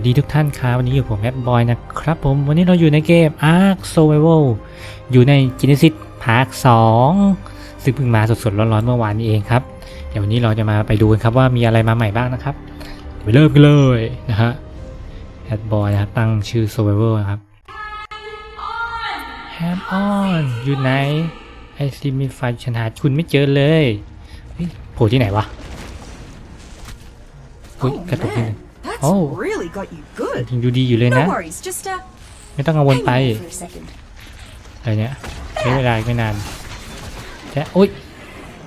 สวัสดีทุกท่านครับวันนี้อยู่ผมแอปบอยนะครับผมวันนี้เราอยู่ในเกม Ark Survival อยู่ใน Genesis Park 2 ซึ่งเพิ่งมาสดๆร้อนๆเมื่อวานนี้เองครับ เดี๋ยววันนี้เราจะมาไปดูกันครับว่ามีอะไรมาใหม่บ้างนะครับไปเริ่มกันเลยนะฮะแอปบอยนะครับตั้งชื่อ Survival นะครับ Ham on อยู่ไหนไอซีมีไฟฉันหาคุณไม่เจอเลยโผล่ที่ไหนวะอุ้ยกระตุกนิดนึง that's Oh. really got you good. ยังดูดีอยู่เลยนะ No worries, just uh, ไม่ต้องกังวล hang ไป on for a second. อะไรเนี่ยใช้เวลาอีกไม่นานแจ๊ะอุ้ย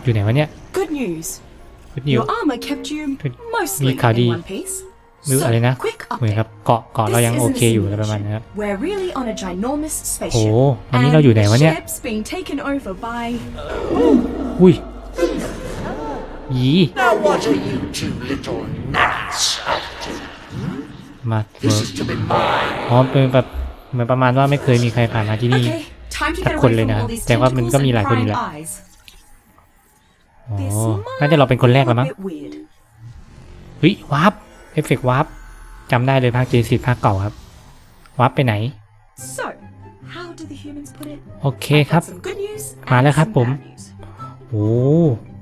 อยู่ไหนวะเนี่ย Good news. พุดนิว Your armor kept you Good. mostly มีข่าวดี in one piece. มือ So, อะไรนะ quick เหมือนกับ update. เกาะเกาะเรา This ยัง isn't โอ a เค อยู่อะไรประมาณนี้ครับ simulation. We're really on a ginormous โอ้ spaceship. วันนี้เราอยู่ไหนวะเนี่ย And the ship's being taken over by อุ้ยหยี Now what are you two little gnats up to? มา This is to be mine. อ๋อเป็นแบบเหมือนประมาณว่าไม่เคยมีใครผ่านมาที่นี่ Okay, time to Thật get quân away lên from nè. all these Chẳng qua mình có tentacles mi and lại quân prying lại. eyes. อ๋อ This น่าจะเราเป็นคนแรกแล้วมั้ง might be a bit weird. เฮ้ยวาร์ปเอฟเฟกต์วาร์ปจำได้เลยภาคเจสิภาคเก่าครับวาร์ปไปไหน So, how do the humans put it? โอเค I've ครับ got some good news มา and แล้วครับ some ผม bad news. โอ้ On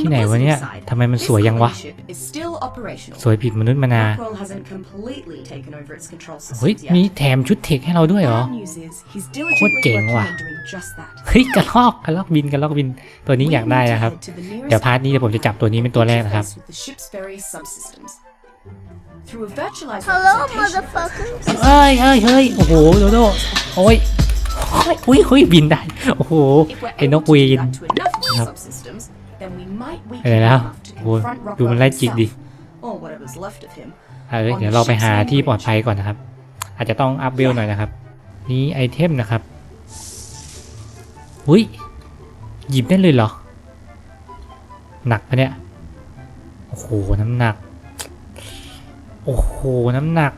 ที่ the ไหนวะเนี่ย positive side, ทำไมมัน this สวยยังวะ colony ship is still operational. สวยผิดมนุษย์มานา Rockwell hasn't completely taken over its control เฮ้ย systems มี yet. แถมชุดเทคให้เราด้วยเหรอ Bad news is he's โคตร diligently เจ๋ง working ว่ะ on doing just that. เฮ้ยกระลอกกระลอกบินกระลอกบิน ตัวนี้ We อยากได้ need to นะครับ head to the nearest เดี๋ยวพาร์ทนี้เดี๋ยวผมจะจับตัวนี้เป็นตัวแรกนะครับ interface with the ship's various subsystems. Through a virtualized Hello, representation of those motherfuckers. เอ้ยเอ้ยเฮ้ย โอ้โห โดโดโอ้ยโอ้ยอุ้ยอุ้ยบินได้ โอ้โห If we're ไอ้น able ก to วี do น that to enough of the Yep. subsystems, then we might อะไร weaken แล้ว enough to โอ้โห confront ดูมัน Rockwell ไล่จิกดิ himself, or whatever's left of him. เอ้ยเดี๋ยวเราไปหาที่ปลอดภัยก่อนนะครับ อาจจะต้องอัพเวลหน่อยนะครับ นี่ไอเทมนะครับอุ้ยหยิบได้เลยเหรอ หนักปะเนี่ย โอ้โห น้ำหนัก โอ้โห น้ำหนัก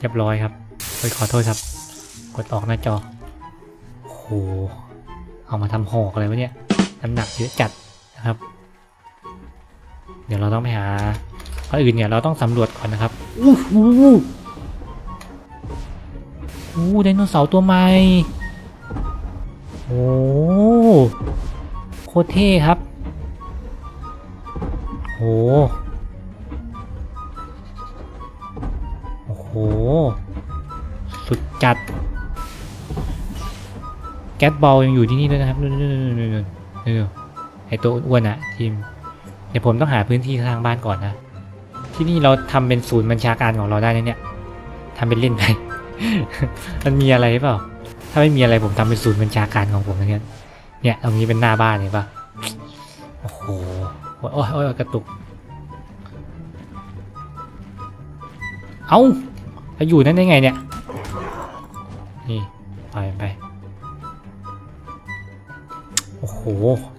เรียบร้อยครับไปขอโทษครับ กดออกหน้าจอ โอ้โห เอามาทำหอกอะไรวะเนี่ย น้ำหนักเยอะจัด นะครับ เดี๋ยวเราต้องไปหาก่ออื่นเนี่ยเราต้องสำรวจก่อนนะครับอู้หูอู้ไดโนเสาร์ตัวใหม่โอ้โคตรเท่ครับโอ้โอ้โห สุดจัด แก๊สบอลยังอยู่ที่นี่ด้วยนะครับนู่นนู่นนู่นนู่นนู่น ไอตัวอ้วนอะทีมเดี๋ยวผมต้องหาพื้นที่ข้างบ้านก่อนนะ ที่นี่เราทำเป็นศูนย์บัญชาการของเราได้นะเนี่ยทำเป็นเล่นไปมันมีอะไรเปล่า ถ้าไม่มีอะไรผมทำเป็นศูนย์บัญชาการของผมนะเนี่ยเนี่ยตรงนี้เป็นหน้าบ้านเห็นปะโอ้โหโอ้ยโอ้ยโอ้ยกระตุก เอ้าแล้วอยู่นั่นได้ไงเนี่ย นี่ไปไป โอ้โห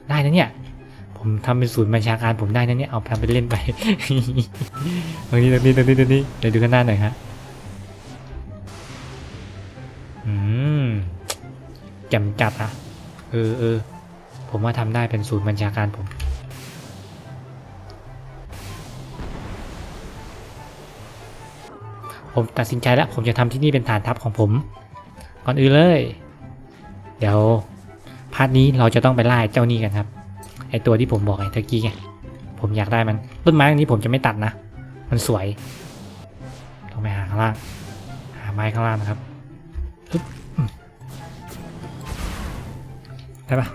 ได้นะเนี่ย ผมทำเป็นศูนย์บัญชาการผมได้นะเนี่ย เอาทำเป็นเล่นไป ตรงนี้ตรงนี้ตรงนี้ตรงนี้เดี๋ยวดูข้างหน้าหน่อยครับอืมจ่มจัดอะเออเออผมว่าทำได้เป็นศูนย์บัญชาการผมผมตัดสินใจแล้ว ผมจะทำที่นี่เป็นฐานทัพของผม ก่อนอื่นเลย เดี๋ยวาร์ทนี้เราจะต้องไปไล่เจ้านี่กันครับ ไอตัวที่ผมบอกไอ้ตะกี้ไงผมอยากได้มัน ต้นไม้อันนี้ผมจะไม่ตัดนะ มันสวยต้องไปหาข้างล่าง หาไม้ข้างล่างนะครับได้ปะ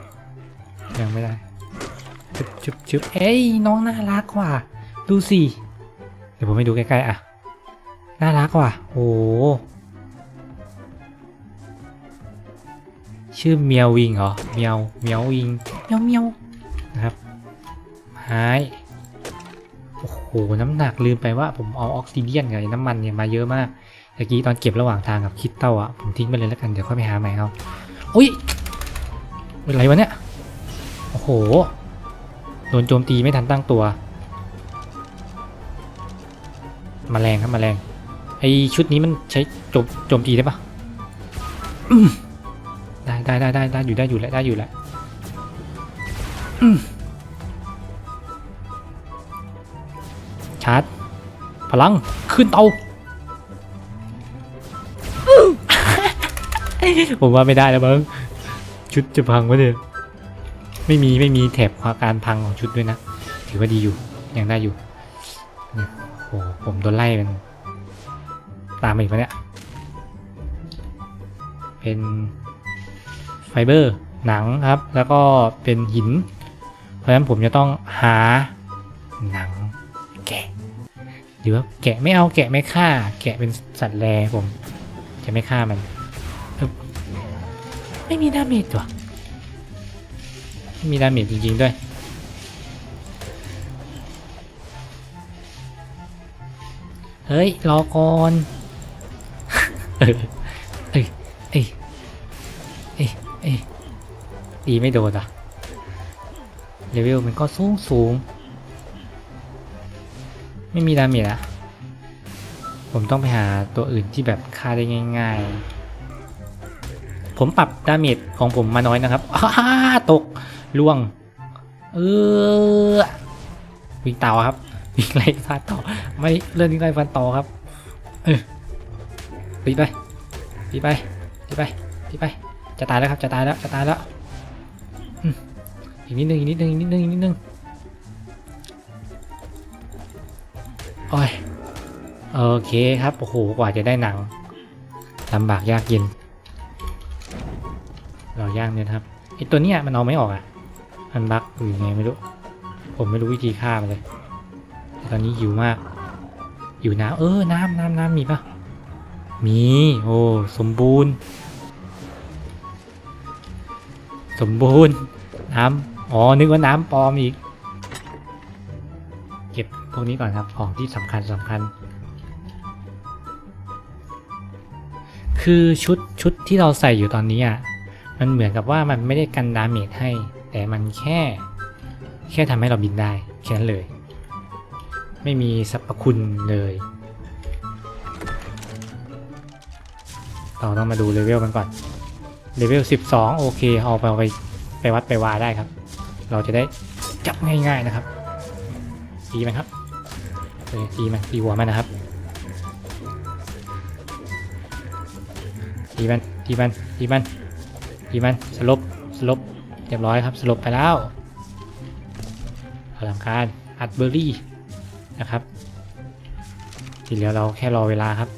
ยังไม่ได้จุบจุบจุบเอ้ยน้องน่ารักว่ะดูสิ เดี๋ยวผมให้ดูใกล้ๆอะ น่ารักว่ะโอ้ ชื่อเมียววิงเหรอ เมียว เมียววิง เมียวเมียวนะครับหายโอ้โห น้ำหนักลืมไปว่าผมเอาออกซิเดียนกับไอ้น้ำมันเนี่ยมาเยอะมากเมื่อกี้ตอนเก็บระหว่างทางกับคิดเต้าอะ ผมทิ้งไปเลยแล้วกัน เดี๋ยวค่อยไปหาใหม่เอาอุ้ยเป็นไรวะเนี่ย โอ้โห โดนโจมตีไม่ทันตั้งตัวมแมลงครับมแมลงไอชุดนี้มันใช้โจมโจมตีได้ปะอืม ได้ได้ได้ได้อยู่ได้อยู่แล้วได้อยู่แล้วชาร์จ พลัง ขึ้นเตาผมว่าไม่ได้แล้วมั้งชุดจะพังวะเนี่ยไม่มีไม่มีแถบการพังของชุดด้วยนะ ถือว่าดีอยู่ยังได้อยู่เนี่ยโอ้โหผมโดนไล่เป็นตามอีกแล้วเนี่ยเป็น ไฟเบอร์หนังครับ แล้วก็เป็นหิน เพราะฉะนั้นผมจะต้องหาหนังแกะหรือว่าแกะไม่เอาแกะไม่ฆ่า แกะเป็นสัตว์แรผมจะไม่ฆ่ามัน ไม่มีดาเมจว่ะไม่มีดาเมจจริง ๆ ด้วยเฮ้ย รอก่อน เอ้ยเอ้ยดีไม่โดนอะเลเวลมันก็สูงสูง ไม่มีดาเมจอะผมต้องไปหาตัวอื่นที่แบบฆ่าได้ง่าย ๆ ผมปรับดาเมจของผมมาน้อยนะครับตกล่วง เออวิ่งเต่าครับวิ่งไล่ฟันต่อ ไม่เลื่อนวิ่งไล่ฟันต่อครับ เออตีไปตีไปตีไปตีไป จะตายแล้วครับจะตายแล้วจะตายแล้วอืมอีกนิดนึงอีกนิดนึงอีกนิดนึงอีกนิดนึงโอ้ยโอเคครับโอ้โหกว่าจะได้หนังลำบากยากเย็น เราย่างเนี่ยครับไอตัวเนี้ยมันเอาไม่ออกอะมันบักอยู่ยังไงไม่รู้ ผมไม่รู้วิธีฆ่ามันเลยตอนนี้หิวมากหิวน้ำเออน้ำน้ำน้ำมีปะมีโอ้สมบูรณ์ สมบูรณ์น้ำอ๋อนึกว่าน้ำปลอมอีก เก็บพวกนี้ก่อนครับของที่สำคัญสำคัญ คือชุดชุดที่เราใส่อยู่ตอนนี้อะมันเหมือนกับว่ามันไม่ได้กันดาเมจให้ แต่มันแค่ แค่ทำให้เราบินได้แค่นั้นเลย ไม่มีสรรพคุณเลยเราต้องมาดูเลเวลมันก่อน เลเวล12 โอเค เอาไปเอาไปไปวัดไปวาได้ครับ เราจะได้จับง่ายๆนะครับตีมันครับเออตีมันตีหัวมันนะครับตีมันตีมันตีมันตีมันสลบสลบเรียบร้อยครับสลบไปแล้วพลังการอัดเบอร์รี่นะครับ ทีเหลือเราแค่รอเวลาครับ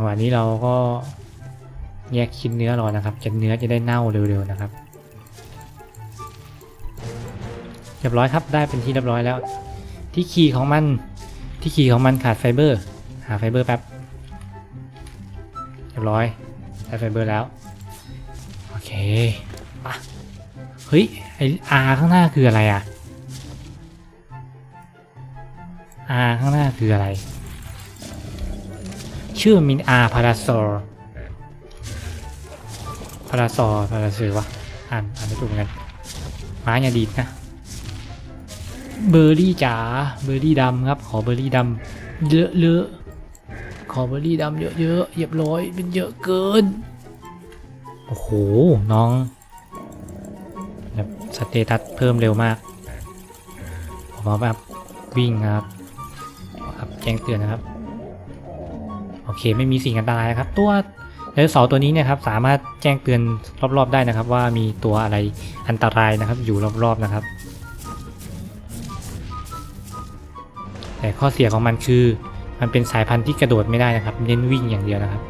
จังหวะนี้เราก็แยกชิ้นเนื้อรอนะครับจะเนื้อจะได้เน่าเร็วๆนะครับเรียบร้อยครับได้เป็นที่เรียบร้อยแล้ว ที่คีย์ของมันที่คีย์ของมันขาดไฟเบอร์ หาไฟเบอร์แป๊บเรียบร้อยได้ไฟเบอร์แล้วโอเคปะเฮ้ยไออาข้างหน้าคืออะไรอะอาข้างหน้าคืออะไร ชื่อมินอาพาราซอร์พาราซอร์พาราซอร์วะอ่านอ่านไม่ถูกเหมือนกันไม้ยาดีดนะเบอร์รี่จ๋าเบอร์รี่ดำครับขอเบอร์รี่ดำเยอะเยอะขอเบอร์รี่ดำเยอะเยอะเรียบร้อยเป็นเยอะเกินโอ้โหน้องแบบสเตตัสเพิ่มเร็วมากผมเอาแบบวิ่งนะครับครับแจ้งเตือนนะครับ เคไม่มีสิ่งอันตรายครับ ตัวไดโนเสาร์ตัวนี้เนี่ยครับสามารถแจ้งเตือนรอบๆได้นะครับ ว่ามีตัวอะไรอันตรายนะครับ อยู่รอบๆนะครับ แต่ข้อเสียของมันคือ มันเป็นสายพันธุ์ที่กระโดดไม่ได้นะครับเน้นวิ่งอย่างเดียวนะครับ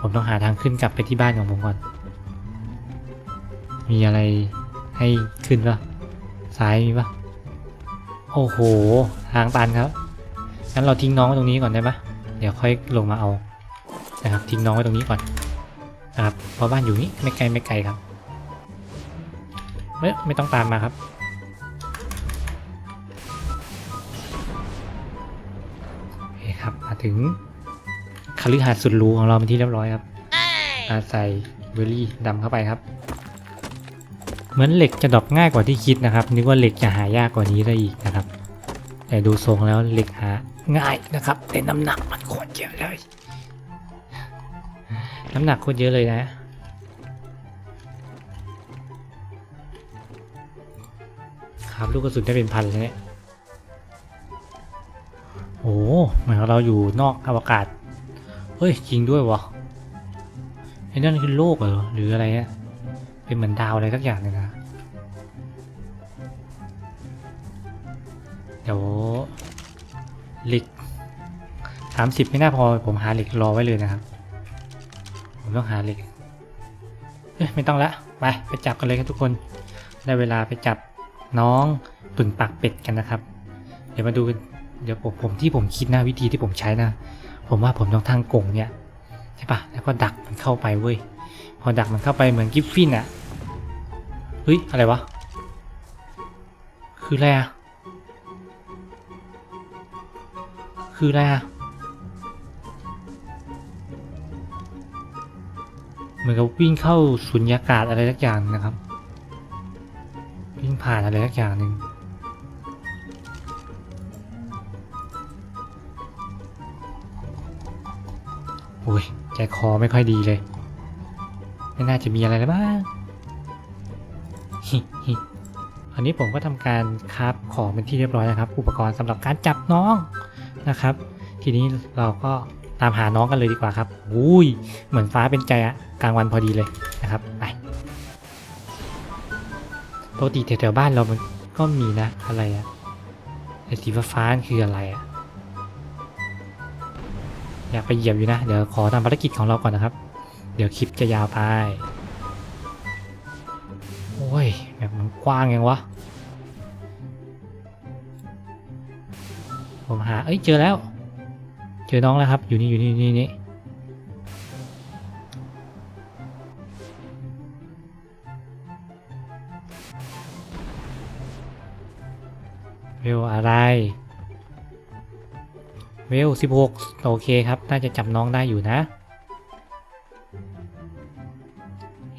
ผมต้องหาทางขึ้นกลับไปที่บ้านของผมก่อน มีอะไรให้ขึ้นปะซ้ายมีปะ โอ้โหทางตันครับ งั้นเราทิ้งน้องไว้ตรงนี้ก่อนได้ปะเดี๋ยวค่อยลงมาเอา นะครับ ทิ้งน้องไว้ตรงนี้ก่อนนะครับ เพราะบ้านอยู่นี่ไม่ไกลไม่ไกลครับไม่ไม่ต้องตามมาครับ โอเคครับ มาถึงคฤหาสน์สุดรูของเราเป็นที่เรียบร้อยครับอาใส่เบอร์รี่ดำเข้าไปครับ เหมือนเหล็กจะดรอปง่ายกว่าที่คิดนะครับ นึกว่าเหล็กจะหายากกว่านี้ได้อีกนะครับ แต่ดูทรงแล้วเหล็กหาง่ายนะครับ แต่น้ำหนักมันโคตรเยอะเลย น้ำหนักโคตรเยอะเลยนะ ครับลูกกระสุนได้เป็นพันเลยเนี่ยโอ้เหมือนเราอยู่นอกอวกาศ เฮ้ย จริงด้วยวะไอ้นั่นคือโลกเหรอ หรืออะไรอะเป็นเหมือนดาวอะไรสักอย่างเลยนะ 30 ไม่น่าพอผมหาเหล็กรอไว้เลยนะครับ ผมต้องหาเหล็กเอ้ยไม่ต้องละไปไปจับกันเลยครับทุกคน ได้เวลาไปจับน้องตุ่นปากเป็ดกันนะครับ เดี๋ยวมาดูเดี๋ยวผมผมที่ผมคิดนะวิธีที่ผมใช้นะ ผมว่าผมต้องทางกงเนี่ยใช่ปะแล้วก็ดักมันเข้าไปเว้ยพอดักมันเข้าไปเหมือนกิฟฟินอะเฮ้ยอะไรวะคืออะไรอะคืออะไรอะ เหมือนกับวิ่งเข้าสุญญากาศอะไรสักอย่างนะครับ วิ่งผ่านอะไรสักอย่างหนึ่งโอ้ยใจคอไม่ค่อยดีเลย ไม่น่าจะมีอะไรแล้วบ้างอันนี้ผมก็ทำการคราฟของเป็นที่เรียบร้อยนะครับ อุปกรณ์สำหรับการจับน้องนะครับ ทีนี้เราก็ตามหาน้องกันเลยดีกว่าครับอุ้ยเหมือนฟ้าเป็นใจอะ กลางวันพอดีเลยนะครับไปปกติแถวๆบ้านเรามันก็มีนะอะไรอะไอสีฟ้านคืออะไรอะอยากไปเหยียบอยู่นะ เดี๋ยวขอทำภารกิจของเราก่อนนะครับ เดี๋ยวคลิปจะยาวไป โอ้ยแบบมันกว้างยังวะ ผมหา เอ้ย เจอแล้ว เจอน้องแล้วครับ อยู่นี่อยู่นี่นี่นี่ เวลอะไรเวล16โอเคครับ น่าจะจับน้องได้อยู่นะ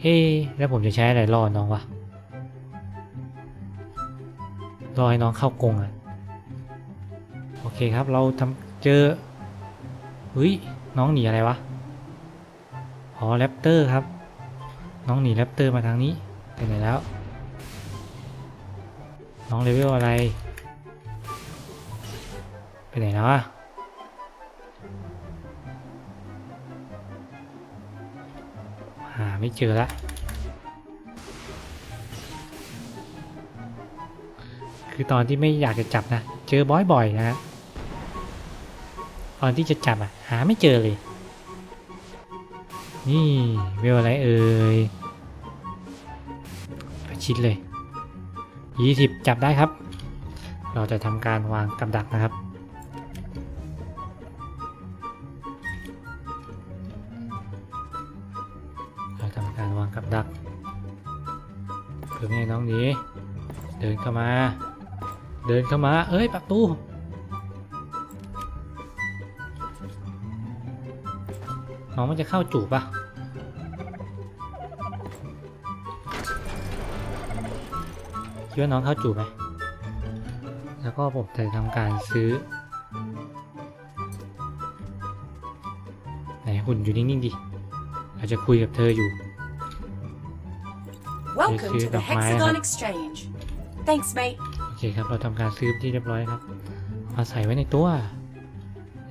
เฮ้แล้วผมจะใช้อะไรล่อน้องวะรอให้น้องเข้ากรงอะ โอเคครับเราทำเจอเฮ้ยน้องหนีอะไรวะอ๋อแรปเตอร์ครับ น้องหนีแรปเตอร์มาทางนี้ไปไหนแล้ว น้องเลเวลอะไร ไปไหนแล้วอะหาไม่เจอละคือตอนที่ไม่อยากจะจับนะ เจอบ่อยๆนะฮะตอนที่จะจับอะ หาไม่เจอเลย นี่เวลอะไรเอ่ยประชิดเลยยี่สิบจับได้ครับ เราจะทำการวางกับดักนะครับ การวางกับดักเพื่อไม่ให้น้องหนีเดินเข้ามา เดินเข้ามา เอ้ยประตูน้องมันจะเข้าจูบปะคิดว่าน้องเข้าจูบไหม แล้วก็ผมจะทำการซื้อ ไหนหุ่นอยู่นิ่งๆดิ เราจะคุยกับเธออยู่ Welcome Yes, to the yes, my- Hexagon Exchange. Thanks, mate. โอเคครับ เราทำการซื้อที่เรียบร้อยครับมาใส่ไว้ในตัว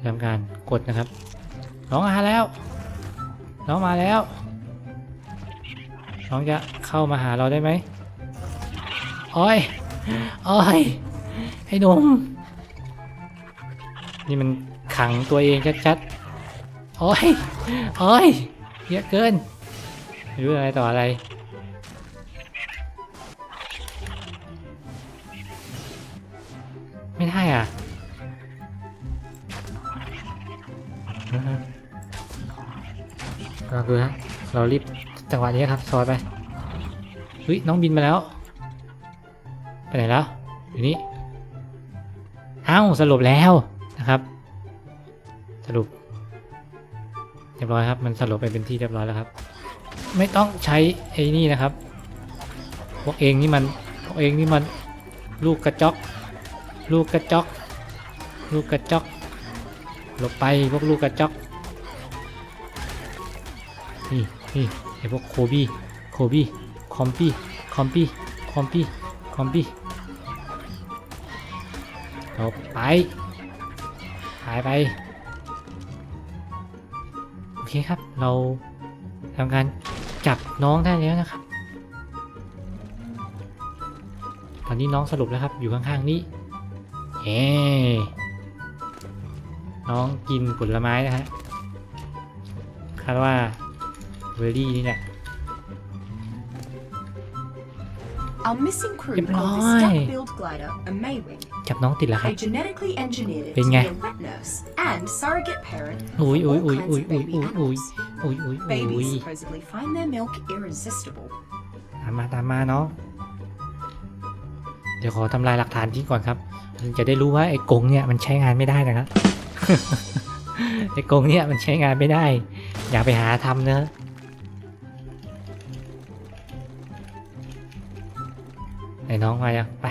ทำการกดนะครับ น้องมาแล้ว น้องมาแล้ว น้องจะเข้ามาหาเราได้ไหมโอ้ยโอ้ยไอ้หนุ่มนี่มันขังตัวเองชัดๆโอ้ยโอ้ยเยอะเกินไม่รู้อะไรต่ออะไร ลองดูนะเรารีบจังหวะนี้ครับซอยไปเฮ้ยน้องบินมาแล้วไปไหนแล้วอยู่นี่อ้าวสรุปแล้วนะครับ สรุปเรียบร้อยครับ มันสรุปไปเป็นที่เรียบร้อยแล้วครับ ไม่ต้องใช้ไอ้นี่นะครับ พวกเองนี่มันพวกเองนี่มันลูกกระจอกลูกกระจอกลูกกระจอกหลบไปพวกลูกกระจอก นี่นี่ไอพวกโคบี้โคบี้คอมปี้คอมปี้คอมปี้คอมปี้คจบไปหายไป โอเคครับเราทำการจับน้องได้แล้วนะครับ ตอนนี้น้องสรุปแล้วครับ อยู่ข้างๆนี้เย้น้องกินผลไม้นะฮะคาดว่า อร์รี่นี่แหละ Our missing crew Yep. called the Oi. Step-Build Glider a Maywing. จับน้องติดแล้วครับ I genetically engineered it to Bên be nghe. a wet nurse and surrogate parent Ui, for ui, all ui, kinds ui, of ui, baby ui, ui. animals. อุ้ยอุ้ยอุ้ Babies ย supposedly find their milk irresistible. ตามมาตามมาน้องเดี๋ยวขอทำลายหลักฐานทิ้งก่อนครับถึงจะได้รู้ว่าไอ้กรงเนี่ยมันใช้งานไม่ได้นะครับ ไอ้กรงเนี่ยมันใช้งานไม่ได้ อย่าไปหาทำเนอะ ไหนน้องมายังไป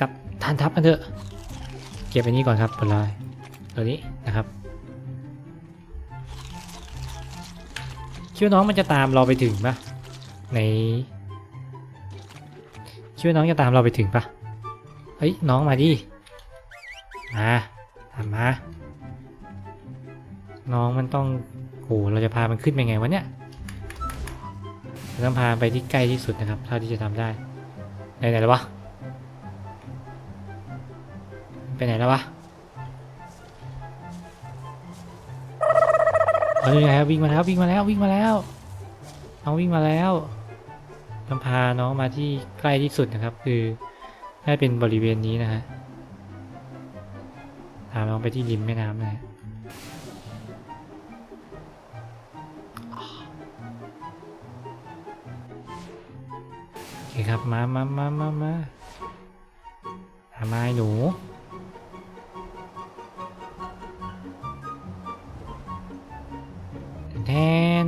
กลับทานทับกันเถอะ เก็บอันนี้ก่อนครับผลไม้ตัวนี้นะครับคิดว่าน้องมันจะตามเราไปถึงปะในคิดว่าน้องจะตามเราไปถึงปะเฮ้ยน้องมาดิมาตามมาน้องมันต้องโหเราจะพามันขึ้นไปไงวะเนี่ยต้องพาไปที่ใกล้ที่สุดนะครับเท่าที่จะทำได้ ไหนไหนแล้ววะไปไหนแล้ววะเอาอยู่ไหนครับวิ่งมาแล้ววิ่งมาแล้ววิ่งมาแล้วน้องวิ่งมาแล้วต้องพาน้องมาที่ใกล้ที่สุดนะครับ คือน่าเป็นบริเวณนี้นะฮะพาน้องไปที่ริมแม่น้ำนะฮะ คครับมามามามามาทำไมหนูแทน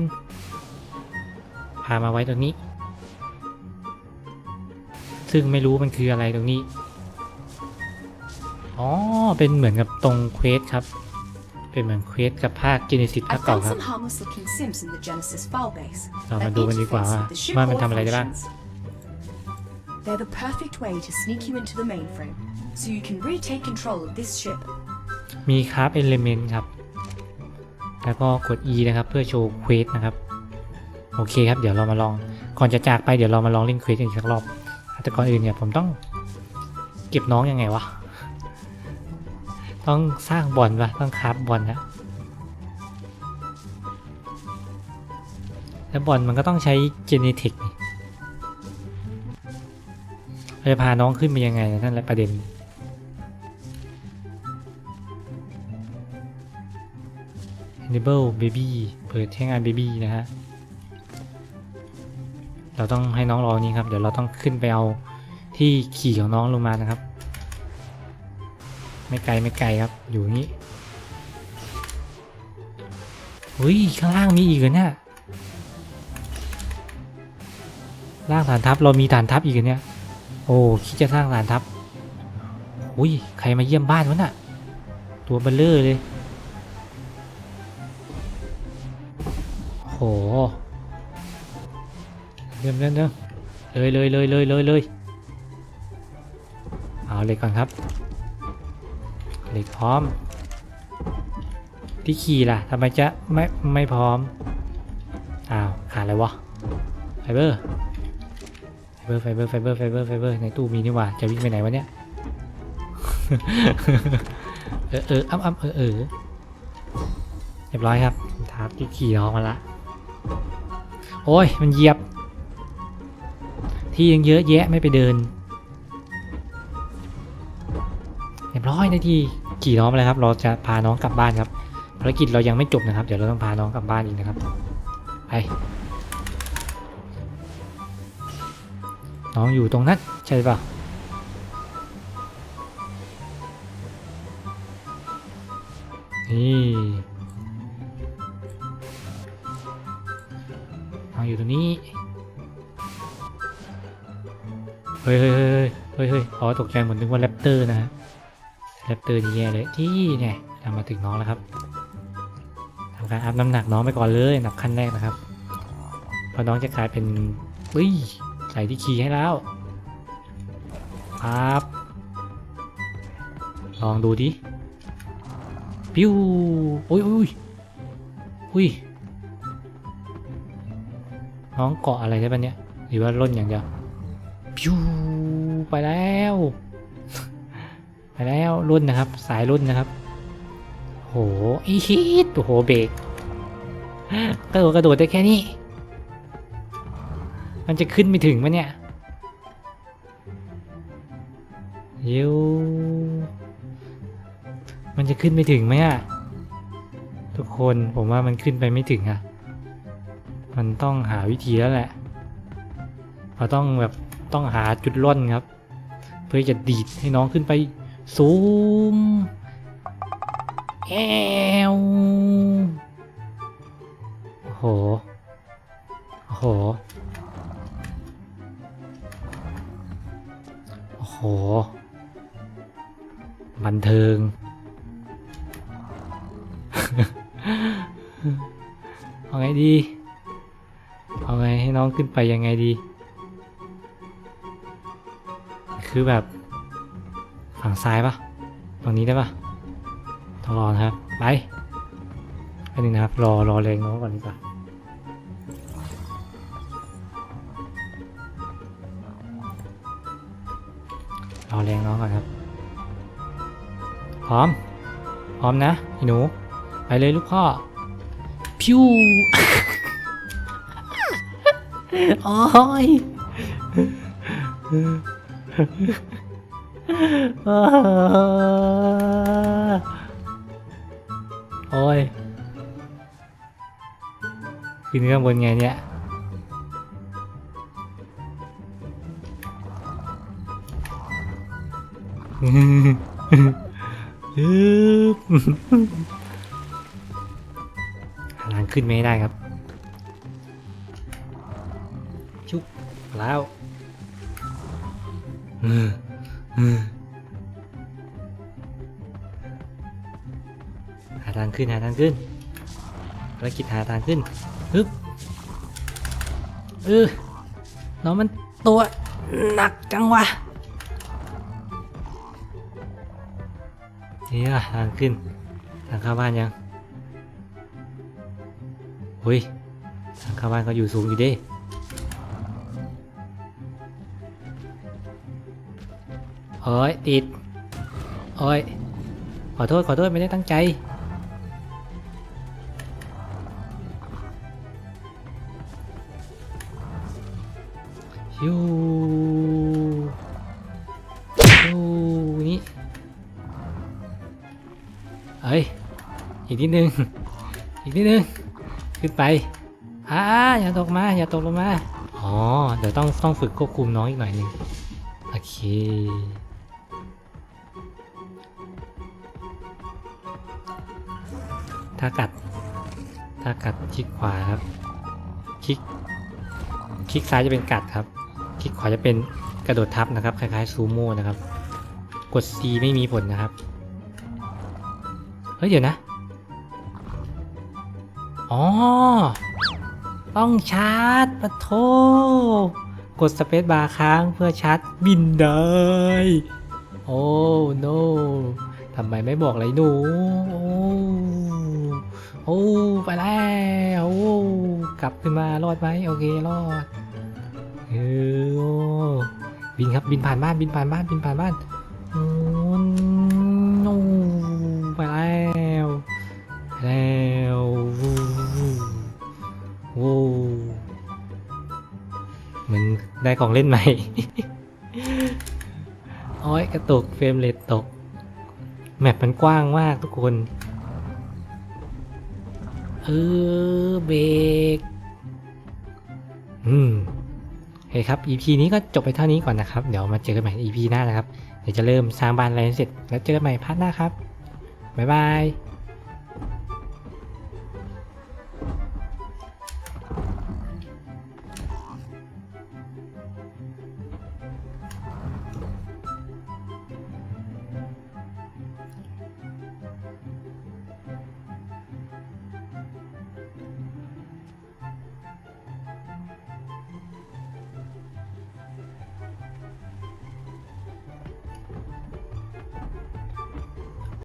พามาไว้ตรงนี้ ซึ่งไม่รู้มันคืออะไรตรงนี้ อ๋อ เป็นเหมือนกับตรงเควสครับ เป็นเหมือนเควสกับภาค Genesis ภา I คเก่า found ครับ some harmless looking sims in the Genesis file base. เรา that มาดูกันดีกว่า interface ว่า with the ship ว่ามัน board ทำอะไรได้บ้าง functions. They're the perfect way to sneak you into the mainframe, so you can retake control of this ship. มีคราฟเอลเมนต์ครับ แล้วก็กด E นะครับ เพื่อโชว์เควสนะครับ โอเคครับ เดี๋ยวเรามาลอง ก่อนจะจากไปเดี๋ยวเรามาลองเล่นเควสกันอีกสักรอบ แต่ก่อนอื่นเนี่ยผมต้องเก็บน้องยังไงวะ ต้องสร้างบอลปะต้องคราฟบอลนะ แล้วบอลมันก็ต้องใช้เจเนติกนี่ เราจะพาน้องขึ้นไปยังไงนั่นแหละประเด็น enable baby เปิดใช้งาน baby นะฮะ เราต้องให้น้องรอนี้ครับ เดี๋ยวเราต้องขึ้นไปเอาที่ขี่ของน้องลงมานะครับ ไม่ไกลไม่ไกลครับ อยู่นี้อุ้ยข้างล่างมีอีกเหรอเนี่ยล่างฐานทัพเรามีฐานทัพอีกเหรอเนี่ย โอ้คิดจะสร้างฐานทัพอุ้ยใครมาเยี่ยมบ้านวะน่ะ ตัวเบลเลอร์เลย โหเริ่มเริ่มเริ่มเลยเลยเลยเลยเลยเลยเอาเล็กก่อนครับเล็กพร้อม ที่ขี่ล่ะทำไมจะไม่ไม่พร้อม อ้าวขาดอะไรวะไฟเบอร์ เบอร์ไฟเบอร์ไฟเบอร์ไฟเบอร์ไฟเบอร์ในตู้มีนี่หว่าจะวิ่งไปไหนวะเนี่ยเออเอออ้ำอ้ำเออเออเรียบร้อยครับทับที่ขี่น้องมาละโอ้ยมันเหยียบ ที่ยังเยอะแยะไม่ไปเดินเรียบร้อยนาทีขี่น้องไปเลยครับ เราจะพาน้องกลับบ้านครับภารกิจเรายังไม่จบนะครับ เดี๋ยวเราต้องพาน้องกลับบ้านอีกนะครับไป น้องอยู่ตรงนั้น ใช่ป่ะนี่น้องอยู่ตรงนี้ เฮ้ยเฮ้ยเฮ้ยเฮ้ยเฮ้ยอ๋อตกใจหมดนึกว่าแรปเตอร์นะฮะแรปเตอร์นี่แย่เลยที่เนี่ยทำมาถึงน้องแล้วครับทำการอัพน้ำหนักน้องไปก่อนเลยนับขั้นแรกนะครับเพราะน้องจะกลายเป็นอุ้ย ใส่ที่ขี่ให้แล้วครับ ลองดูดิปิ้วอุ้ยอุ้ยอุ้ยน้องเกาะอะไรได้ปะเนี่ยหรือว่าล่นอย่างเดียวปิ้วไปแล้ว ไปแล้วรุ่นนะครับ สายรุ่นนะครับโหอีฮิตโอ้โหเบรกกระโดดกระโดดได้แค่นี้ มันจะขึ้นไม่ถึงมะเนี่ยเยวมันจะขึ้นไม่ถึงไหมอะทุกคนผมว่ามันขึ้นไปไม่ถึงอะมันต้องหาวิธีแล้วแหละเราต้องแบบต้องหาจุดร่อนครับ เพื่อจะดีดให้น้องขึ้นไปสูงแอวโอ้โหโอ้โห ห บันเทิง เอาไงดี เอาไงให้น้องขึ้นไปยังไงดี คือแบบ ฝั่งซ้ายปะตรงนี้ได้ปะต้องรอนะครับ ไปอันนึงนะครับ รอรอแรงน้องก่อนดีกว่า รอแรงน้องก่อนครับ พร้อม พร้อมนะไอ้หนู ไปเลยลูกพ่อ พิวโอ้ยโอ้ยขึ้นข้างบนไงเนี่ย หาทางขึ้นไม่ได้ครับ ชุบแล้วอืมอืมหาทางขึ้นหาทางขึ้นภารกิจหาทางขึ้นฮึบเออน้องมันตัวหนักจังวะ นี่อะทางขึ้น ทางเข้าบ้านยังเฮ้ยทางเข้าบ้านก็อยู่สูงอยู่เด้โอ้ยติดโอ้ยขอโทษขอโทษไม่ได้ตั้งใจยู อีกนิดนึง อีกนิดนึง ขึ้นไปอ่าอย่าตกมา อย่าตกลงมา อ๋อ เดี๋ยวต้องต้องฝึกควบคุมน้องอีกหน่อยนึง โอเค ถ้ากัด ถ้ากัดคลิกขวาครับ คลิก คลิกซ้ายจะเป็นกัดครับ คลิกขวาจะเป็นกระโดดทับนะครับ คล้ายๆซูโม่นะครับ กด C ไม่มีผลนะครับ เฮ้ย เดี๋ยวนะ อ๋อ ต้องชาร์จปะโทกดสเปซบาร์ค้างเพื่อชาร์จบินได้ โอ้โนทำไมไม่บอกเลยหนู โอ้โอ้ไปแล้วโอ้กลับขึ้นมารอดไหมโอเครอดเออบินครับบินผ่านบ้านบินผ่านบ้านบินผ่านบ้านโอ้โนไปแล้วไปแล้ว วู้วู้เหมือนได้ของเล่นใหม่โอ้ยกระตุกเฟรมเรทตก แมปมันกว้างมากทุกคน เออเบรกอืมโอเคครับ EP นี้ก็จบไปเท่านี้ก่อนนะครับ เดี๋ยวมาเจอกันใหม่ EP หน้านะครับ เดี๋ยวจะเริ่มสร้างบ้านอะไรเสร็จ แล้วเจอกันใหม่พาร์ทหน้าครับ บ๊ายบาย